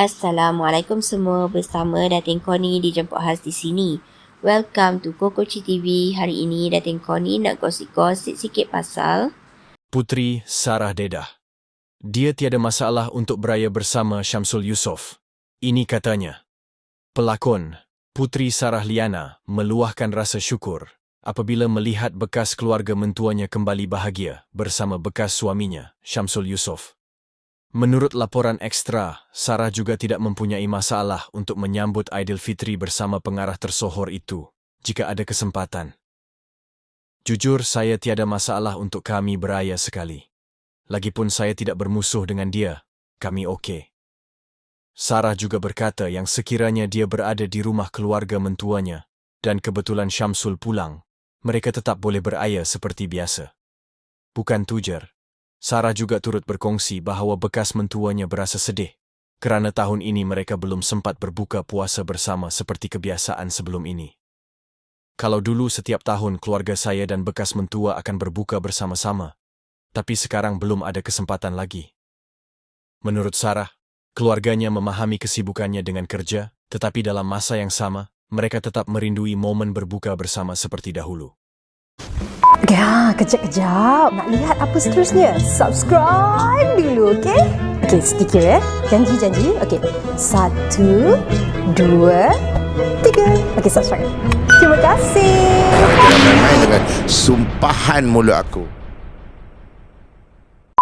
Assalamualaikum semua bersama Datin Koni dijemput khas di sini. Welcome to Kokochi TV. Hari ini Datin Koni nak gosip-gosip sikit pasal Putri Sarah Dedah. Dia tiada masalah untuk beraya bersama Syamsul Yusof. Ini katanya. Pelakon, Putri Sarah Liana meluahkan rasa syukur apabila melihat bekas keluarga mentuanya kembali bahagia bersama bekas suaminya, Syamsul Yusof. Menurut laporan ekstra, Sarah juga tidak mempunyai masalah untuk menyambut Aidilfitri bersama pengarah tersohor itu jika ada kesempatan. Jujur, saya tiada masalah untuk kami beraya sekali. Lagipun saya tidak bermusuh dengan dia, kami okey. Sarah juga berkata yang sekiranya dia berada di rumah keluarga mentuanya dan kebetulan Syamsul pulang, mereka tetap boleh beraya seperti biasa. Bukan tujar, Sarah juga turut berkongsi bahawa bekas mentuanya berasa sedih kerana tahun ini mereka belum sempat berbuka puasa bersama seperti kebiasaan sebelum ini. Kalau dulu setiap tahun keluarga saya dan bekas mentua akan berbuka bersama-sama, tapi sekarang belum ada kesempatan lagi. Menurut Sarah, keluarganya memahami kesibukannya dengan kerja, tetapi dalam masa yang sama, mereka tetap merindui momen berbuka bersama seperti dahulu. Ya, kejap-kejap. Nak lihat apa seterusnya? Subscribe dulu, okey? Okey, sedikit ya. Janji-janji. Okey. Satu, dua, tiga. Okey, subscribe. Terima kasih. Dengan sumpahan mulut aku.